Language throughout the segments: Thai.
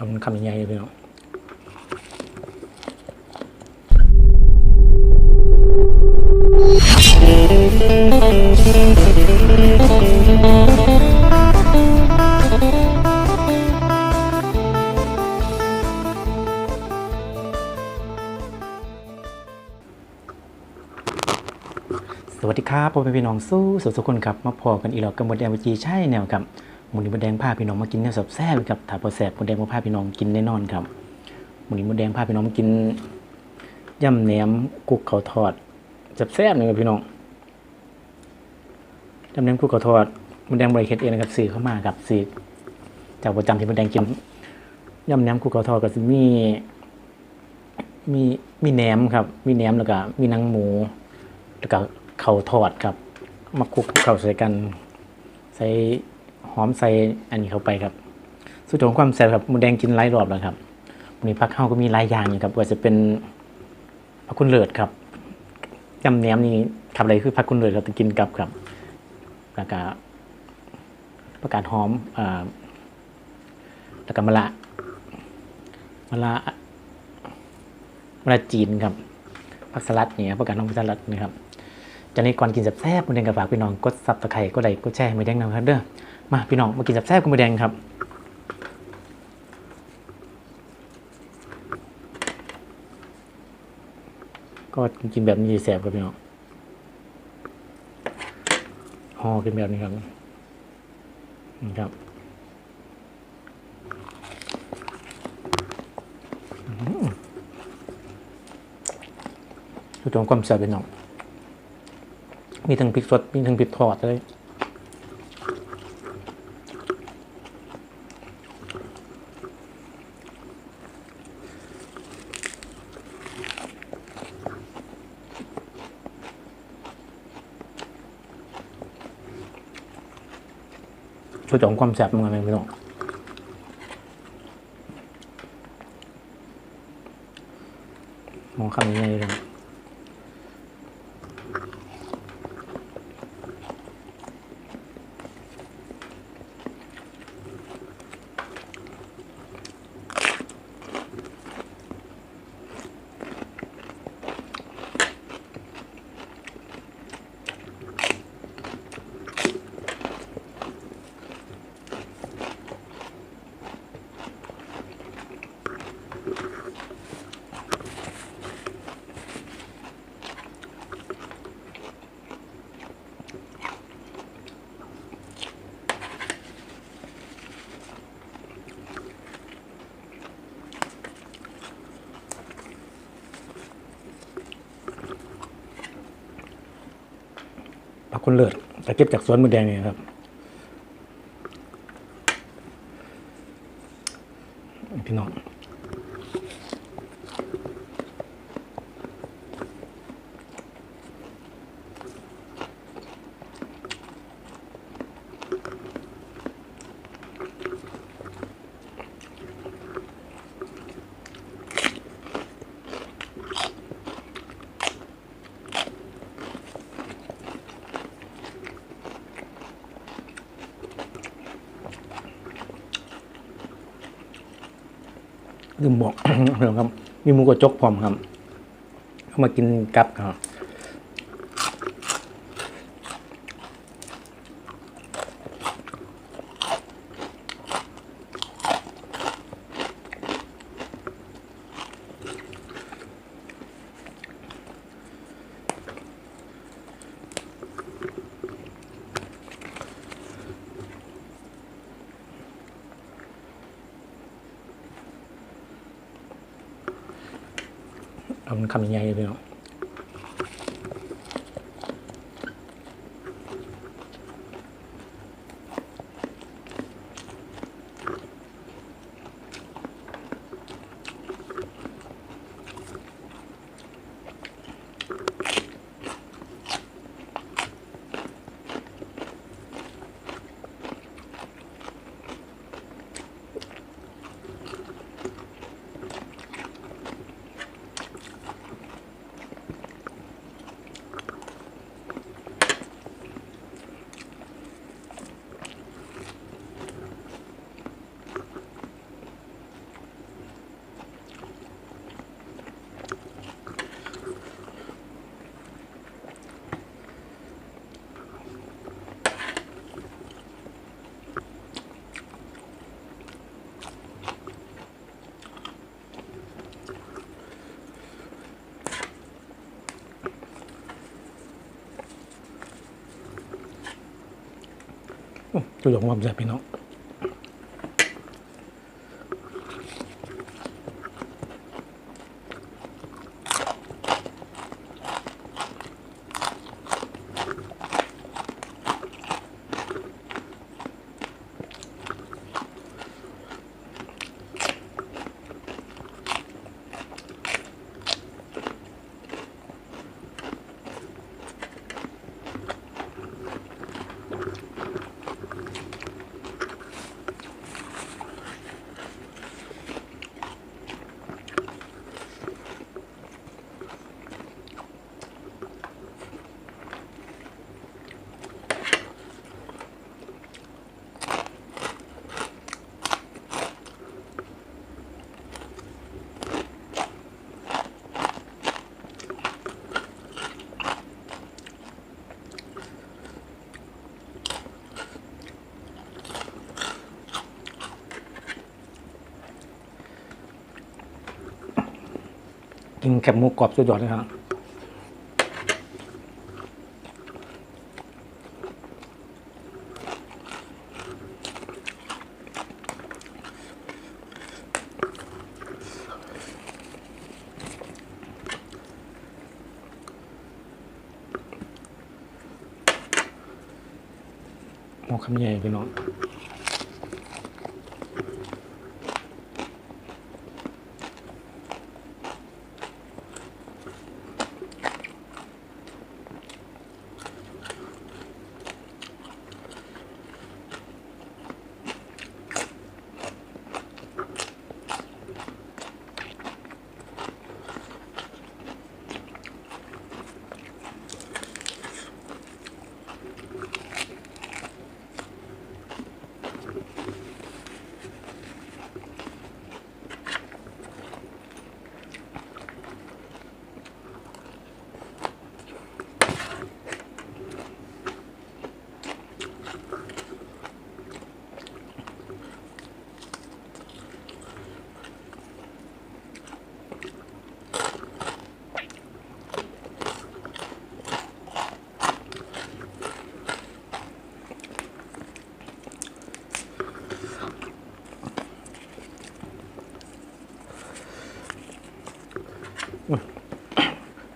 เอามันคำใหญ่ๆเลยพี่น้องสวัสดีครับผมเป็นพี่น้องสู้สุดสุขคนครับ มาพอกันอีกแล้วกับหมดแดงวิจีใช่แนวครับ มูนี้หมดแดงพาพี่น้องมากินแนวแซ่บๆครับถ้าพอแซ่บหมดแดงมาพาพี่น้องกินแน่นอนครับหมูนี้หมดแดงพาพี่น้องมากินย่ำแหนมกุกเขาทอดแซ่บๆเลยครับพี่น้องยำแหนมกุกเขาทอดหมดแดงบริเฮ็ดเองนะครับสื่อเข้ามาครับสื่อจากประจำที่หมดแดงกินย่ำแหนมกุกเขาทอดก็จะมีมีมีแหนมครับ มีแหนมแล้วก็มีนังหมู แล้วก็เขาทอดครับ มาคลุกเข้าใส่กัน ใส่ หอมใส่อันนี้เข้าไปครับสุดของความแซ่บครับหมูแดงกินหลายรอบแล้วครับวันนี้พักเข้าก็มีหลายอย่างอยู่ครับว่าจะเป็นผักคุณเลิศครับยำแหนมนี่ครับอะไรคือผักคุณเลิศเราต้องกินกับครับแล้วก็ประกาศหอมอ่าแล้วก็มะละมะละมะละจีนครับผักสลัดเนี่ยประกาศน้องผักสลัดนะครับจากนี้ก่อนกินแซ่บๆมือแดงกับฝากพี่น้องกดซับตะไคร้กดไลค์กดแชร์มือแดงนะครับเด้อ มาพี่น้องมากินแซ่บกับมือแดงครับก็กินแบบนี้แซ่บครับพี่น้องห่อกินแบบนี้ครับนี่ครับดูตรงความแซ่บพี่น้อง มีทั้งพริกสด มีทั้งพริกทอดเลย ช่วยจองความแซ่บมันเลยพี่น้องมองคำยังไงเลย คนเลิศแต่เก็บจากสวนมือแดงนี่ครับ พี่น้อง ลืมบอกครับ มีหมูกระจกพร้อมครับเข้ามากินกับครับ มันคำใหญ่ๆเลยพี่น้อง อื้อจุดข กินแคบหมูกรอบสุดยอดเลยครับหมูคำใหญ่พี่น้อง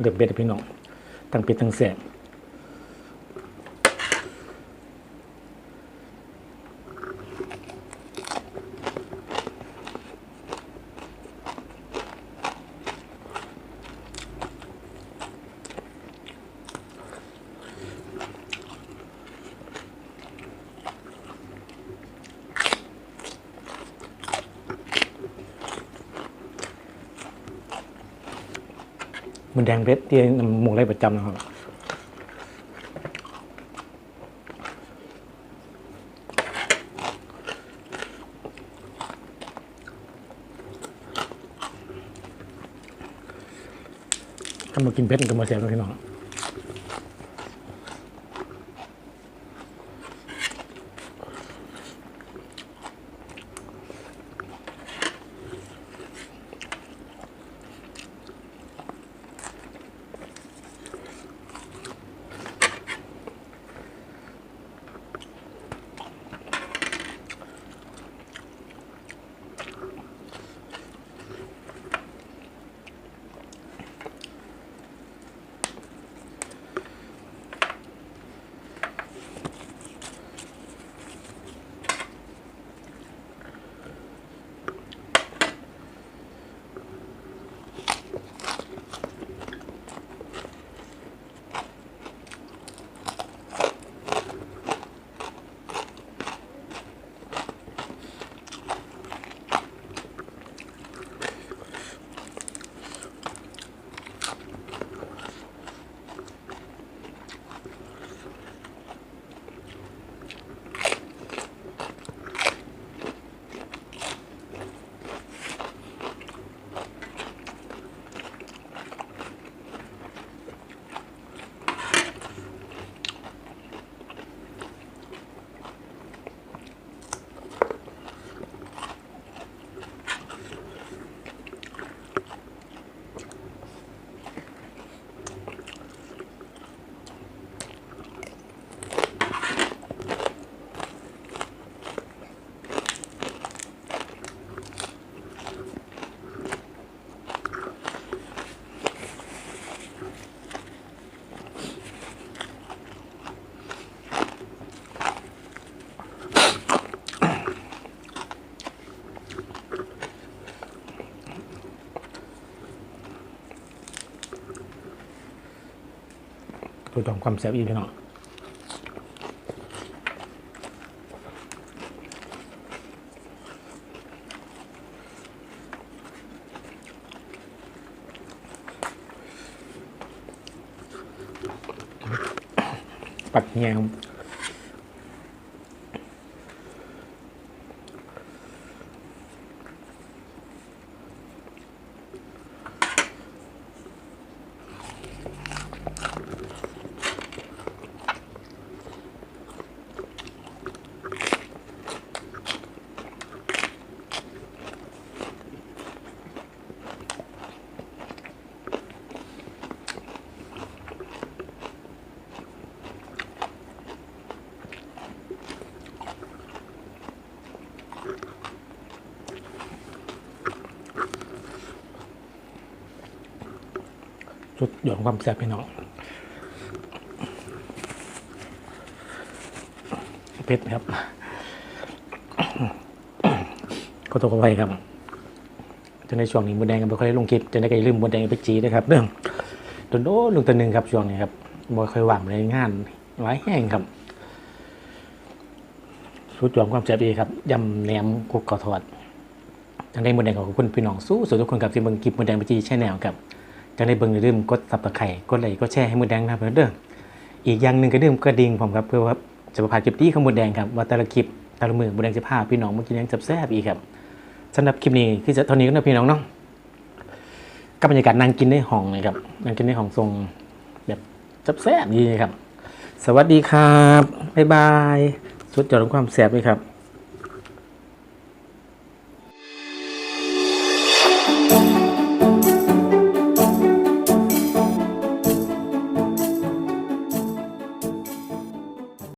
เดือบเบ็ดพี่น้องตั้งเป็ดตั้งแสบ มันแดงเบ็ดที่นำหมูไรประจำนะครับถ้ามากินเบ็ดกันก็มาแสบแล้วพี่น้อง ตัวตองความแซ่บอีกพี่น้องปักแยง สุดยอดความแซ่บพี่น้องเผ็ดครับก็ตกไว้ครับจนในช่วงนี้มดแดงก็ไม่ค่อยได้ลงคลิปจนได้ก็ลืมมดแดงไปจีนะครับเรื่องโดนโดลุงตัวหนึ่งครับช่วงนี้ครับบ่ค่อยว่างในงานหลายแห่งครับสุดยอดความแซ่บอีครับยำแหนมกุกกอทอดจังได้มดแดงขอบคุณพี่น้องสู้สุดทุกคนครับที่เบิ่งคลิปมดแดงไปจีแช่แนวครับ จังได้เบิ่งอย่าลืมกดซับสไครต์กดไลค์กดแชร์ให้มดแดงนะครับเด้ออีกอย่างหนึ่งก็ลืมกระดิ่งผมครับเพื่อว่าจะประพาคลิปที่ของมดแดงครับว่าแต่ละคลิปแต่ละมือมดแดงจะพาพี่น้องมากินยังแซ่บอีกครับสำหรับคลิปนี้คือจะเท่านี้ก็นะพี่น้องเนาะกับบรรยากาศนั่งกินในห้องเลยครับนั่งกินในห้องทรงแบบจับแซ่บดีครับ สวัสดีครับบ๊ายบายสุดยอดของความแซ่บเลยครับ